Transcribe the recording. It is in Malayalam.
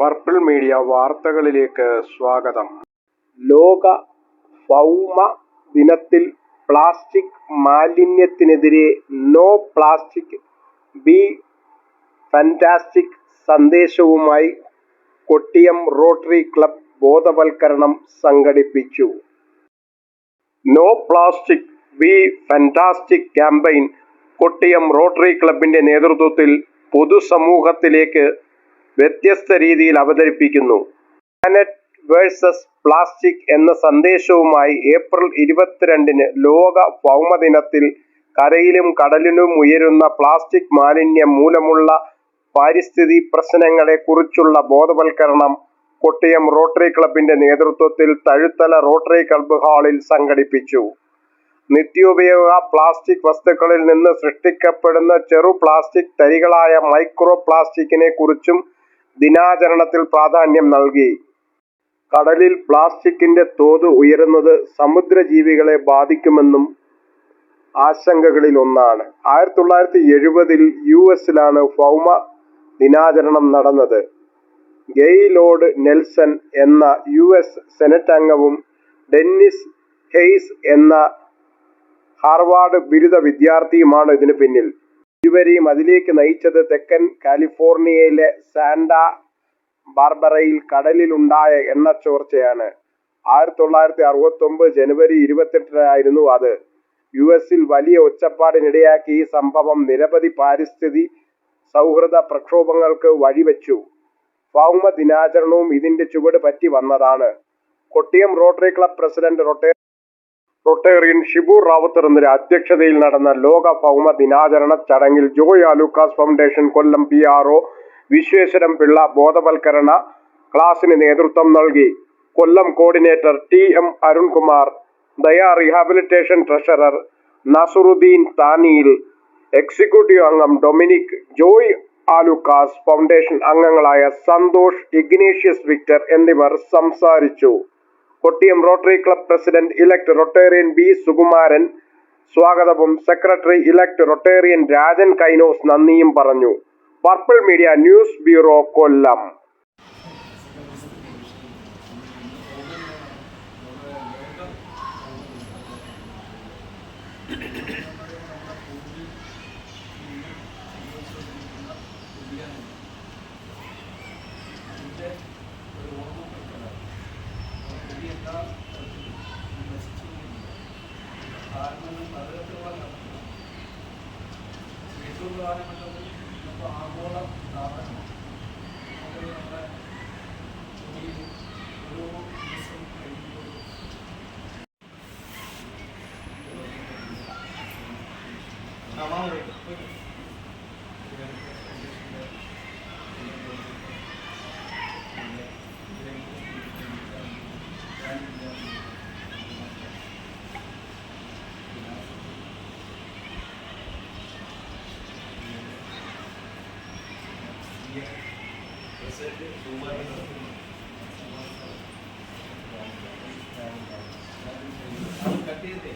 പർപ്പിൾ മീഡിയ വാർത്തകളിലേക്ക് സ്വാഗതം. ലോക ഭൗമ ദിനത്തിൽ പ്ലാസ്റ്റിക് മാലിന്യത്തിനെതിരെ നോ പ്ലാസ്റ്റിക് ബി ഫാന്റാസ്റ്റിക് സന്ദേശവുമായി കൊട്ടിയം റോട്ടറി ക്ലബ് ബോധവൽക്കരണം സംഘടിപ്പിച്ചു. No plastic be fantastic campaign Kottiyam rotary ക്ലബിന്റെ നേതൃത്വത്തിൽ പൊതുസമൂഹത്തിലേക്ക് വ്യത്യസ്ത രീതിയിൽ അവതരിപ്പിക്കുന്നു. പ്ലാനറ്റ് വേഴ്സസ് പ്ലാസ്റ്റിക് എന്ന സന്ദേശവുമായി ഏപ്രിൽ ഇരുപത്തിരണ്ടിന് ലോക ഭൗമദിനത്തിൽ കരയിലും കടലിലും ഉയരുന്ന പ്ലാസ്റ്റിക് മാലിന്യം മൂലമുള്ള പാരിസ്ഥിതി പ്രശ്നങ്ങളെ കുറിച്ചുള്ള ബോധവൽക്കരണം കൊട്ടിയം റോട്ടറി ക്ലബിന്റെ നേതൃത്വത്തിൽ തഴുത്തല റോട്ടറി ക്ലബ്ബ് ഹാളിൽ സംഘടിപ്പിച്ചു. നിത്യോപയോഗ പ്ലാസ്റ്റിക് വസ്തുക്കളിൽ നിന്ന് സൃഷ്ടിക്കപ്പെടുന്ന ചെറു പ്ലാസ്റ്റിക് തരികളായ മൈക്രോ പ്ലാസ്റ്റിക്കിനെ കുറിച്ചും ദിനാചരണത്തിൽ പ്രാധാന്യം നൽകി. കടലിൽ പ്ലാസ്റ്റിക്കിന്റെ തോത് ഉയരുന്നത് സമുദ്രജീവികളെ ബാധിക്കുമെന്നും ആശങ്കകളിൽ ഒന്നാണ് ആയിരത്തി തൊള്ളായിരത്തി എഴുപതിൽ യു എസിലാണ് ഭൗമ ദിനാചരണം നടന്നത്. ഗെയ്ലോഡ് നെൽസൺ എന്ന യു എസ് സെനറ്റ് അംഗവും ഡെന്നിസ് ഹെയ്സ് എന്ന ഹാർവാർഡ് ബിരുദ വിദ്യാർത്ഥിയുമാണ് ഇതിന് പിന്നിൽ. ഇരുവരെയും അതിലേക്ക് നയിച്ചത് തെക്കൻ കാലിഫോർണിയയിലെ സാന്റ ബാർബറയിൽ കടലിലുണ്ടായ എണ്ണച്ചോർച്ചയാണ്. ആയിരത്തി തൊള്ളായിരത്തി അറുപത്തി ഒമ്പത് ജനുവരി ഇരുപത്തെട്ടിനായിരുന്നു അത്. യു എസിൽ വലിയ ഒച്ചപ്പാടിനിടയാക്കി ഈ സംഭവം നിരവധി പാരിസ്ഥിതി സൗഹൃദ പ്രക്ഷോഭങ്ങൾക്ക് വഴിവെച്ചു. ഭൗമ ദിനാചരണവും ഇതിന്റെ ചുവട് പറ്റി വന്നതാണ്. കൊട്ടിയം റോട്ടറി ക്ലബ് പ്രസിഡന്റ് റൊട്ടേ റൊട്ടേറിയൻ ഷിബു റാവുത്തറിന്റെ അധ്യക്ഷതയിൽ നടന്ന ലോക ഭൗമ ദിനാചരണ ചടങ്ങിൽ Joy Alukkas foundation Kollam P R O Visweswaram Pillai ബോധവൽക്കരണ ക്ലാസിന് നേതൃത്വം നൽകി. Kollam coordinator T M Arunkumar Daya rehabilitation treasurer Nasuruddin Thaniyil executive അംഗം ഡൊമിനിക് ജോയ് ആലുക്കാസ് ഫൗണ്ടേഷൻ അംഗങ്ങളായ സന്തോഷ് ഇഗ്നേഷ്യസ് വിക്ടർ എന്നിവർ സംസാരിച്ചു. Kottiyam rotary club president elect rotarian B Sukumaran. സ്വാഗതവും secretary elect rotarian Rajan Kainos നന്ദിയും പറഞ്ഞു. Purple media news bureau Kollam. ആഗോള സ്ഥാപനം നമ്മുടെ ഈ ഒരു ദിവസം കഴിയുമ്പോൾ కట్టేది